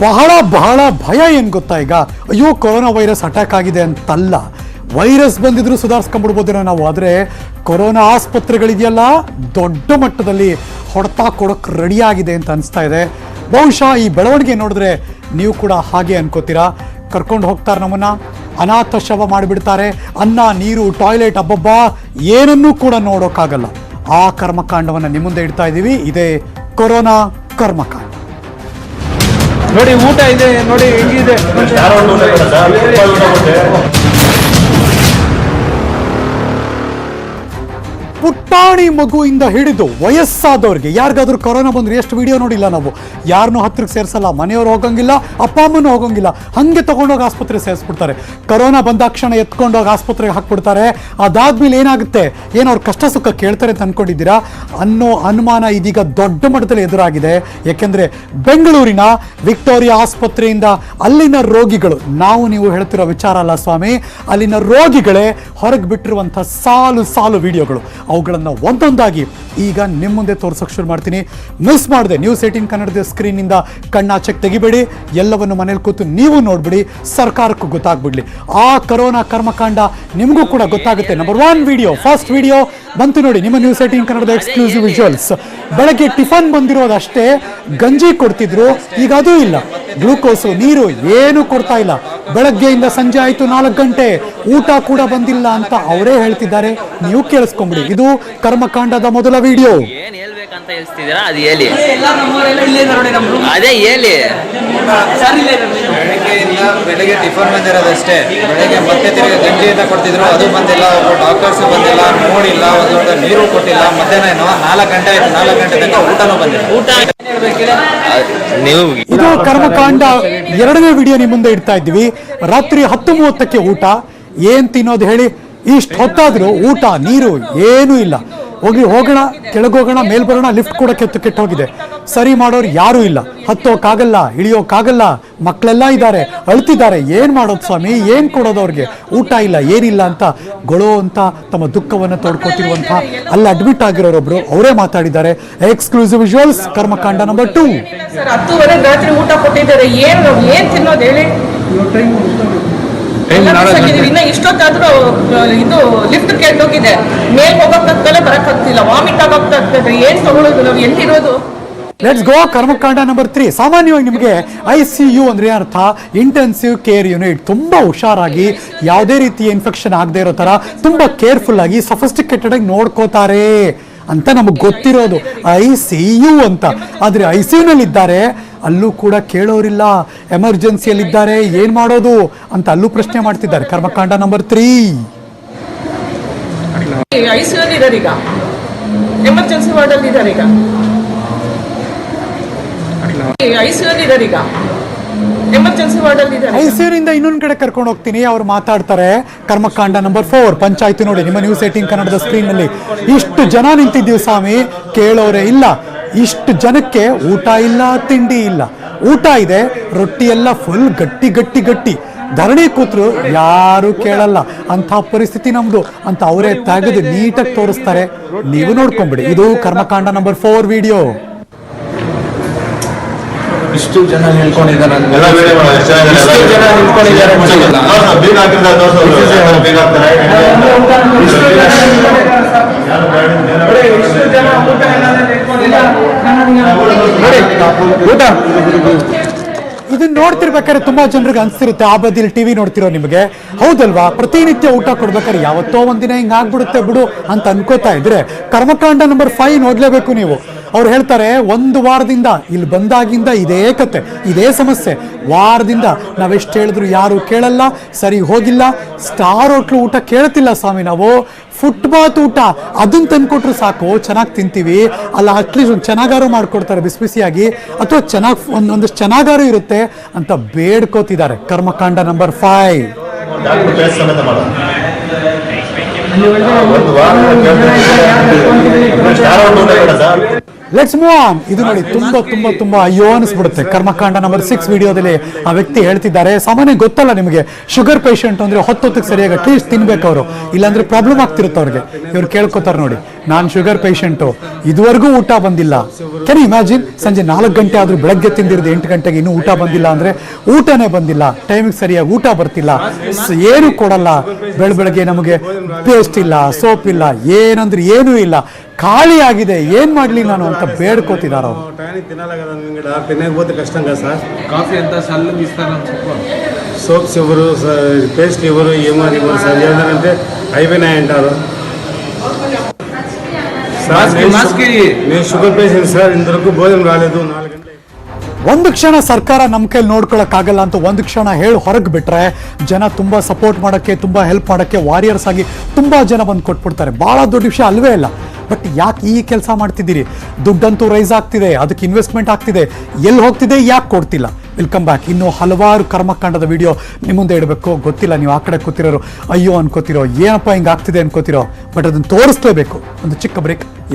ಬಹಳ ಬಹಳ ಭಯ ಏನು ಗೊತ್ತಾ ಈಗ? ಅಯ್ಯೋ, ಕೊರೋನಾ ವೈರಸ್ ಅಟ್ಯಾಕ್ ಆಗಿದೆ ಅಂತಲ್ಲ. ವೈರಸ್ ಬಂದಿದ್ರು ಸುಧಾರಿಸ್ಕೊಂಡ್ಬಿಡ್ಬೋದೇನೋ ನಾವು, ಆದರೆ ಕೊರೋನಾ ಆಸ್ಪತ್ರೆಗಳಿದೆಯಲ್ಲ, ದೊಡ್ಡ ಮಟ್ಟದಲ್ಲಿ ಹೊಡೆತ ಕೊಡೋಕೆ ರೆಡಿಯಾಗಿದೆ ಅಂತ ಅನಿಸ್ತಾ ಇದೆ. ಬಹುಶಃ ಈ ಬೆಳವಣಿಗೆ ನೋಡಿದ್ರೆ ನೀವು ಕೂಡ ಹಾಗೆ ಅನ್ಕೋತೀರಾ? ಕರ್ಕೊಂಡು ಹೋಗ್ತಾರೆ ನಮ್ಮನ್ನ, ಅನಾಥ ಶವ ಮಾಡಿಬಿಡ್ತಾರೆ, ಅನ್ನ, ನೀರು ಟಾಯ್ಲೆಟ್ ಅಬ್ಬಬ್ಬ, ಏನನ್ನೂ ಕೂಡ ನೋಡೋಕ್ಕಾಗಲ್ಲ. ಆ ಕರ್ಮಕಾಂಡವನ್ನು ನಿಮ್ಮ ಮುಂದೆ ಇಡ್ತಾ ಇದ್ದೀವಿ. ಇದೇ ಕೊರೋನಾ ಕರ್ಮಕಾಂಡ. ನೋಡಿ ಊಟ ಇದೆ ನೋಡಿ ಹೆಂಗಿದೆ. ಪುಟ್ಟಾಣಿ ಮಗುವಿಂದ ಹಿಡಿದು ವಯಸ್ಸಾದವ್ರಿಗೆ ಯಾರಿಗಾದ್ರೂ ಕೊರೋನಾ ಬಂದ್ರೆ ಎಷ್ಟು ವಿಡಿಯೋ ನೋಡಿಲ್ಲ ನಾವು? ಯಾರನ್ನೂ ಹತ್ರಕ್ಕೆ ಸೇರಿಸಲ್ಲ, ಮನೆಯವ್ರು ಹೋಗಂಗಿಲ್ಲ, ಅಪ್ಪ ಅಮ್ಮನೂ ಹೋಗಂಗಿಲ್ಲ. ಹಂಗೆ ತಗೊಂಡೋಗಿ ಆಸ್ಪತ್ರೆ ಸೇರಿಸ್ಬಿಡ್ತಾರೆ. ಕೊರೋನಾ ಬಂದಾಕ್ಷಣ ಎತ್ಕೊಂಡೋಗಿ ಆಸ್ಪತ್ರೆಗೆ ಹಾಕ್ಬಿಡ್ತಾರೆ. ಅದಾದ್ಮೇಲೆ ಏನಾಗುತ್ತೆ? ಏನು ಅವ್ರ ಕಷ್ಟ ಸುಖ ಕೇಳ್ತಾರೆ ಅಂತ ಅನ್ಕೊಂಡಿದ್ದೀರಾ? ಅನ್ನೋ ಅನುಮಾನ ಇದೀಗ ದೊಡ್ಡ ಮಟ್ಟದಲ್ಲಿ ಎದುರಾಗಿದೆ. ಯಾಕೆಂದ್ರೆ ಬೆಂಗಳೂರಿನ ವಿಕ್ಟೋರಿಯಾ ಆಸ್ಪತ್ರೆಯಿಂದ ಅಲ್ಲಿನ ರೋಗಿಗಳು, ನಾವು ನೀವು ಹೇಳ್ತಿರೋ ವಿಚಾರ ಅಲ್ಲ ಸ್ವಾಮಿ, ಅಲ್ಲಿನ ರೋಗಿಗಳೇ ಹೊರಗೆ ಬಿಟ್ಟಿರುವಂಥ ಸಾಲು ಸಾಲು ವಿಡಿಯೋಗಳು ಅವುಗಳನ್ನು ಒಂದೊಂದಾಗಿ ಈಗ ನಿಮ್ಮ ಮುಂದೆ ತೋರ್ಸೋಕೆ ಶುರು ಮಾಡ್ತೀನಿ. ಮಿಸ್ ಮಾಡಿದೆ ನ್ಯೂಸ್ ಏಟೀನ್ ಕನ್ನಡದ ಸ್ಕ್ರೀನಿಂದ ಕಣ್ಣಾಚೆಗೆ ತೆಗಿಬೇಡಿ. ಎಲ್ಲವನ್ನು ಮನೇಲಿ ಕೂತು ನೀವು ನೋಡ್ಬಿಡಿ, ಸರ್ಕಾರಕ್ಕೂ ಗೊತ್ತಾಗ್ಬಿಡ್ಲಿ. ಆ ಕರೋನಾ ಕರ್ಮಕಾಂಡ ನಿಮಗೂ ಕೂಡ ಗೊತ್ತಾಗುತ್ತೆ. Number one video first video ಬಂತು ನೋಡಿ ನಿಮ್ಮ ನ್ಯೂಸ್ ಏಟೀನ್ ಕನ್ನಡದ ಎಕ್ಸ್ಕ್ಲೂಸಿವ್ ವಿಜುವಲ್ಸ್ ಬೆಳಗ್ಗೆ ಟಿಫನ್ ಬಂದಿರೋದಷ್ಟೇ ಗಂಜಿ ಕೊಡ್ತಿದ್ರು, ಈಗ ಅದೂ ಇಲ್ಲ. ಗ್ಲೂಕೋಸು ನೀರು ಏನು ಕೊಡ್ತಾ ಇಲ್ಲ. ಬೆಳಗ್ಗೆಯಿಂದ ಸಂಜೆ ಆಯಿತು ನಾಲ್ಕು ಗಂಟೆ. ಊಟ ಕೂಡ ಬಂದಿಲ್ಲ ಅಂತ ಅವರೇ ಹೇಳ್ತಿದ್ದಾರೆ. ನೀವು ಕೇಳಿಸ್ಕೊಂಬಿಡಿ. ಇದು ಕರ್ಮಕಾಂಡದ ಮೊದಲ ವಿಡಿಯೋ. ಏನ್ ಹೇಳ್ಬೇಕಂತ ಹೇಳ್ತಿದ್ದೀರಾ? ಅದು ಹೇಳಿ. ಅದೇ ಹೇಳಿ. ಇಲ್ಲೇ ಬೆಳಗ್ಗೆ ಟಿಫನ್ ಬಂದಿರೋದಷ್ಟೇ. ಬೆಳಗ್ಗೆ ಮತ್ತೆ ತಿರುಗಿ ಗಂಜಿ ಅಂತ ಕೊಡ್ತಿದ್ರು ಅದು ಬಂದಿಲ್ಲ ಒಬ್ಬ ಡಾಕ್ಟರ್ಸ್ ಬಂದಿಲ್ಲ ನೋಡಿಲ್ಲ ಒಂದು ಲೋಟ ನೀರು ಕೊಟ್ಟಿಲ್ಲ ಮಧ್ಯಾಹ್ನ ಏನೋ ನಾಲ್ಕು ಗಂಟೆ ಆಯ್ತು ನಾಲ್ಕು ಗಂಟೆ ತನಕ ಊಟನೂ ಬಂದಿಲ್ಲ. ಊಟ ನೀವು ಇದು ಕರ್ಮಕಾಂಡ ಎರಡನೇ ವಿಡಿಯೋ ನಿಮ್ಮ ಮುಂದೆ ಇಡ್ತಾ ಇದ್ವಿ ರಾತ್ರಿ ಹತ್ತು ಮೂವತ್ತಕ್ಕೆ ಊಟ. ಏನ್ ತಿನ್ನೋದು ಹೇಳಿ? ಇಷ್ಟು ಹೊತ್ತಾದ್ರೂ ಊಟ ನೀರು ಏನೂ ಇಲ್ಲ. ಹೋಗಿ ಹೋಗೋಣ ಕೆಳಗೋಗೋಣ ಮೇಲ್ ಬರೋಣ ಲಿಫ್ಟ್ ಕೂಡ ಕೆತ್ತು ಕೆಟ್ಟೋಗಿದೆ. ಸರಿ ಮಾಡೋರು ಯಾರೂ ಇಲ್ಲ. ಹತ್ತೋಕ್ಕಾಗಲ್ಲ ಇಳಿಯೋಕ್ಕಾಗಲ್ಲ ಮಕ್ಕಳೆಲ್ಲ ಇದ್ದಾರೆ. ಅಳ್ತಿದ್ದಾರೆ. ಏನು ಮಾಡೋದು ಸ್ವಾಮಿ? ಏನು ಕೊಡೋದು ಅವ್ರಿಗೆ? ಊಟ ಇಲ್ಲ ಏನಿಲ್ಲ ಅಂತ ಗೊಳೋ ಅಂತ ತಮ್ಮ ದುಃಖವನ್ನು ತೋಡ್ಕೊತಿರುವಂಥ ಅಲ್ಲಿ ಅಡ್ಮಿಟ್ ಆಗಿರೋರೊಬ್ರು ಅವರೇ ಮಾತಾಡಿದ್ದಾರೆ. ಎಕ್ಸ್ಕ್ಲೂಸಿವ್ ವಿಜುವಲ್ಸ್ ಕರ್ಮಕಾಂಡ ನಂಬರ್ ಟು ಸರ್ ಹತ್ತುವರೆ ರಾತ್ರಿ ಊಟ ಕೊಟ್ಟಿದ್ದಾರೆ. ಏನು ಏನ್ ತಿನ್ನೋದು ಹೇಳಿ. ಇನ್ನ ಇಷ್ಟೊತ್ತಾದ್ರೂ ಇದು ಲಿಫ್ಟ್ ಕೆಟ್ಟೋಗಿದೆ ಮೇಲ್ ಹೋಗಕ್ಕಾಗ್ತಲ್ಲ ಬರಕ್ಕಾಗ್ತಿಲ್ಲ ವಾಮಿಟ್ ಆಗೋಗ್ತದೆ ಏನ್ ತಗೊಳ್ಳೋದು ನಾವು ಎಲ್ಲಿರೋದು? ಲೆಟ್ಸ್ ಗೋ ಕರ್ಮಕಾಂಡ ನಂಬರ್ ತ್ರೀ ಸಾಮಾನ್ಯವಾಗಿ ನಿಮಗೆ ಐ ಸಿ ಯು ಅಂದ್ರೆ ಅರ್ಥ ಇಂಟೆನ್ಸಿವ್ ಕೇರ್ ಯೂನಿಟ್ ತುಂಬಾ ಹುಷಾರಾಗಿ ಯಾವುದೇ ರೀತಿಯ ಇನ್ಫೆಕ್ಷನ್ ಆಗದೆ ಇರೋ ತರ ತುಂಬಾ ಕೇರ್ಫುಲ್ ಆಗಿ ಸಫಿಸ್ಟಿಕೇಟೆಡ್ ಆಗಿ ನೋಡ್ಕೋತಾರೆ ಅಂತ ನಮಗೆ ಗೊತ್ತಿರೋದು. ಐ ಸಿ ಯು ಅಂತ. ಆದ್ರೆ ಐ ಸಿ ಇದ್ದಾರೆ ಅಲ್ಲೂ ಕೂಡ ಕೇಳೋರಿಲ್ಲ. ಎಮರ್ಜೆನ್ಸಿಯಲ್ಲಿದ್ದಾರೆ ಏನ್ ಮಾಡೋದು ಅಂತ ಅಲ್ಲೂ ಪ್ರಶ್ನೆ ಮಾಡ್ತಿದ್ದಾರೆ. ಕರ್ಮಕಾಂಡ ನಂಬರ್ ತ್ರೀ ಐ ಸಿ ಅಲ್ಲಿ ಇದಾರೆ ಈಗ ಎಮರ್ಜೆನ್ಸಿ ವಾರ್ಡ್ ಅಲ್ಲಿ ಇದಾರೆ ಈಗ ಐ ಸಿ ಈಗ? ಎಮರ್ಜೆನ್ಸಿ ವಾರ್ಡ್ ಅಲ್ಲಿ ಇದಾರೆ ಈಗ. ಐಸಿಯೂರಿಂದ ಇನ್ನೊಂದು ಕಡೆ ಕರ್ಕೊಂಡು ಹೋಗ್ತೀನಿ, ಅವ್ರು ಮಾತಾಡ್ತಾರೆ. ಕರ್ಮಕಾಂಡ ನಂಬರ್ ಫೋರ್ ಪಂಚಾಯತಿ ನೋಡಿ, ನಿಮ್ಮ ನ್ಯೂಸ್ ಏಟೀನ್ ಕನ್ನಡದ ಸ್ಕ್ರೀನ್ನಲ್ಲಿ ಇಷ್ಟು ಜನ ನಿಂತಿದ್ದೀವಿ ಸ್ವಾಮಿ, ಕೇಳೋರೆ ಇಲ್ಲ. ಇಷ್ಟು ಜನಕ್ಕೆ ಊಟ ಇಲ್ಲ, ತಿಂಡಿ ಇಲ್ಲ. ಊಟ ಇದೆ, ರೊಟ್ಟಿ ಎಲ್ಲ ಫುಲ್ ಗಟ್ಟಿ ಗಟ್ಟಿ ಗಟ್ಟಿ. ಧರಣಿ ಕೂತ್ರು ಯಾರು ಕೇಳಲ್ಲ. ಅಂತ ಪರಿಸ್ಥಿತಿ ನಮ್ದು. ಅಂತ ಅವರೇ ತೆಗೆದು ನೀಟಾಗಿ ತೋರಿಸ್ತಾರೆ. ನೀವು ನೋಡ್ಕೊಂಬಿಡಿ. ಇದು ಕರ್ಮಕಾಂಡ ನಂಬರ್ ಫೋರ್ ವಿಡಿಯೋ ಇಷ್ಟು ಜನ ನಿಲ್ಕೊಂಡಿದ್ದಾರೆ? ಇಷ್ಟು ಜನ ನಿಂತ್ಕೊಂಡಿದ್ದಾರೆ. ನೋಡ್ತಿರ್ಬೇಕಾದ್ರೆ ತುಂಬಾ ಜನರಿಗೆ ಅನ್ಸಿರುತ್ತೆ. ಆ ಬದಿಲಿ ಟಿವಿ ನೋಡ್ತಿರೋ ನಿಮಗೆ. ಹೌದಲ್ವಾ? ಪ್ರತಿನಿತ್ಯ ಊಟ ಕೊಡ್ಬೇಕಾದ್ರೆ ಯಾವತ್ತೋ ಒಂದಿನ ಹಿಂಗ್ ಆಗ್ಬಿಡುತ್ತೆ ಬಿಡು ಅಂತ ಅನ್ಕೋತಾ ಇದ್ರೆ ಕರ್ಮಕಾಂಡ ನಂಬರ್ ಫೈವ್ ನೋಡ್ಲೇಬೇಕು ನೀವು. ಅವ್ರು ಹೇಳ್ತಾರೆ, ಒಂದು ವಾರದಿಂದ ಇಲ್ಲಿ ಬಂದಾಗಿಂದ ಇದೇ ಕತೆ, ಇದೇ ಸಮಸ್ಯೆ. ವಾರದಿಂದ ನಾವೆಷ್ಟು ಹೇಳಿದ್ರು ಯಾರು ಕೇಳಲ್ಲ, ಸರಿ ಹೋಗಿಲ್ಲ. ಸ್ಟಾರ್ ಹೋಟ್ಲು ಊಟ ಕೇಳ್ತಿಲ್ಲ ಸ್ವಾಮಿ ನಾವು. ಫುಟ್ಬಾತ್ ಊಟ ಅದನ್ನ ತಂದ್ಕೊಟ್ರು ಸಾಕು ಚೆನ್ನಾಗಿ ತಿಂತೀವಿ. ಅಲ್ಲ ಅಟ್ಲೀಸ್ಟ್ ಒಂದು ಚೆನ್ನಾಗಾರು ಮಾಡ್ಕೊಡ್ತಾರೆ ಬಿಸಿ ಬಿಸಿಯಾಗಿ ಅಥವಾ ಚೆನ್ನಾಗಿ ಒಂದೊಂದಷ್ಟು ಚೆನ್ನಾಗಾರು ಇರುತ್ತೆ ಅಂತ ಬೇಡ್ಕೋತಿದ್ದಾರೆ. ಕರ್ಮಕಾಂಡ ನಂಬರ್ ಫೈವ್ ಒಂದು ಲೆಟ್ಸ್ ಮೂವ್ ಆನ್ ಇದು ನೋಡಿ ತುಂಬಾ ತುಂಬಾ ತುಂಬಾ ಅಯ್ಯೋ ಅನಿಸ್ಬಿಡುತ್ತೆ. ಕರ್ಮಕಾಂಡ ನಂಬರ್ ಸಿಕ್ಸ್ ವಿಡಿಯೋದಲ್ಲಿ ಆ ವ್ಯಕ್ತಿ ಹೇಳ್ತಿದ್ದಾರೆ, ಸಾಮಾನ್ಯ ಗೊತ್ತಲ್ಲ ನಿಮಗೆ ಶುಗರ್ ಪೇಷಂಟ್ ಅಂದ್ರೆ ಹೊತ್ತೊತ್ತಿಗೆ ಸರಿಯಾಗಿ ಅಟ್ಲೀಸ್ಟ್ ತಿನ್ಬೇಕು ಅವರು. ಇಲ್ಲಾಂದ್ರೆ ಪ್ರಾಬ್ಲಮ್ ಆಗ್ತಿರುತ್ತೆ ಅವ್ರಿಗೆ. ಇವ್ರು ಕೇಳ್ಕೊತಾರೆ ನೋಡಿ. ನಾನು ಶುಗರ್ ಪೇಷಂಟು ಇದುವರೆಗೂ ಊಟ ಬಂದಿಲ್ಲ ಕೆನ್ ಇಮ್ಯಾಜಿನ್ ಸಂಜೆ ನಾಲ್ಕು ಗಂಟೆ ಆದರೂ ಬೆಳಗ್ಗೆ ತಿಂದಿರೋದು ಎಂಟು ಗಂಟೆಗೆ ಇನ್ನೂ ಊಟ ಬಂದಿಲ್ಲ ಅಂದರೆ ಊಟನೇ ಬಂದಿಲ್ಲ ಟೈಮಿಗೆ ಸರಿಯಾಗಿ ಊಟ ಬರ್ತಿಲ್ಲ ಸ- ಏನು ಕೊಡಲ್ಲ ಬೆಳ ಬೆಳಗ್ಗೆ ನಮಗೆ ಪೇಸ್ಟ್ ಇಲ್ಲ ಸೋಪ್ ಇಲ್ಲ ಏನಂದ್ರೆ ಏನೂ ಇಲ್ಲ ಖಾಲಿ ಆಗಿದೆ ಏನು ಮಾಡಲಿ ನಾನು ಅಂತ ಬೇಡ್ಕೋತಿದ್ದಾರೆ ಅವರು టానిక్ తినాలి కదా ఇంకా తినకపోతే కష్టం కదా సార్ నేను మాస్క్ షుగర్- ఇయ్యి. నేను షుగర్ పేషెంట్ సార్ ఇంతవరకు భోజనం రాలేదు నాలుగు గంటలు ಒಂದು ಕ್ಷಣ ಸರ್ಕಾರ ನಮ್ಮ ಕೈಲಿ ನೋಡ್ಕೊಳಕ್ಕಾಗಲ್ಲ ಅಂತ ಒಂದು ಕ್ಷಣ ಹೇಳಿ ಹೊರಗೆ ಬಿಟ್ರೆ ಜನ ತುಂಬ ಸಪೋರ್ಟ್ ಮಾಡೋಕ್ಕೆ ತುಂಬ ಹೆಲ್ಪ್ ಮಾಡೋಕ್ಕೆ ವಾರಿಯರ್ಸ್ ಆಗಿ ತುಂಬ ಜನ ಬಂದು ಕೊಟ್ಬಿಡ್ತಾರೆ ಭಾಳ ದೊಡ್ಡ ವಿಷಯ ಅಲ್ವೇ ಇಲ್ಲ ಬಟ್ ಯಾಕೆ ಈ ಕೆಲಸ ಮಾಡ್ತಿದ್ದೀರಿ ದುಡ್ಡಂತೂ ರೈಸ್ ಆಗ್ತಿದೆ ಅದಕ್ಕೆ ಇನ್ವೆಸ್ಟ್ಮೆಂಟ್ ಆಗ್ತಿದೆ ಎಲ್ಲಿ ಹೋಗ್ತಿದೆ ಯಾಕೆ ಕೊಡ್ತಿಲ್ಲ ವೆಲ್ಕಮ್ ಬ್ಯಾಕ್ ಇನ್ನೂ ಹಲವಾರು ಕರ್ಮಕಾಂಡದ ವಿಡಿಯೋ ನಿಮ್ಮ ಮುಂದೆ ಇಡಬೇಕು ಗೊತ್ತಿಲ್ಲ ನೀವು ಆ ಕಡೆ ಕೂತಿರೋರು ಅಯ್ಯೋ ಅನ್ಕೋತಿರೋ ಏನಪ್ಪ ಹಿಂಗೆ ಆಗ್ತಿದೆ ಅನ್ಕೋತಿರೋ ಬಟ್ ಅದನ್ನು ತೋರಿಸ್ಲೇಬೇಕು ಒಂದು ಚಿಕ್ಕ ಬ್ರೇಕ್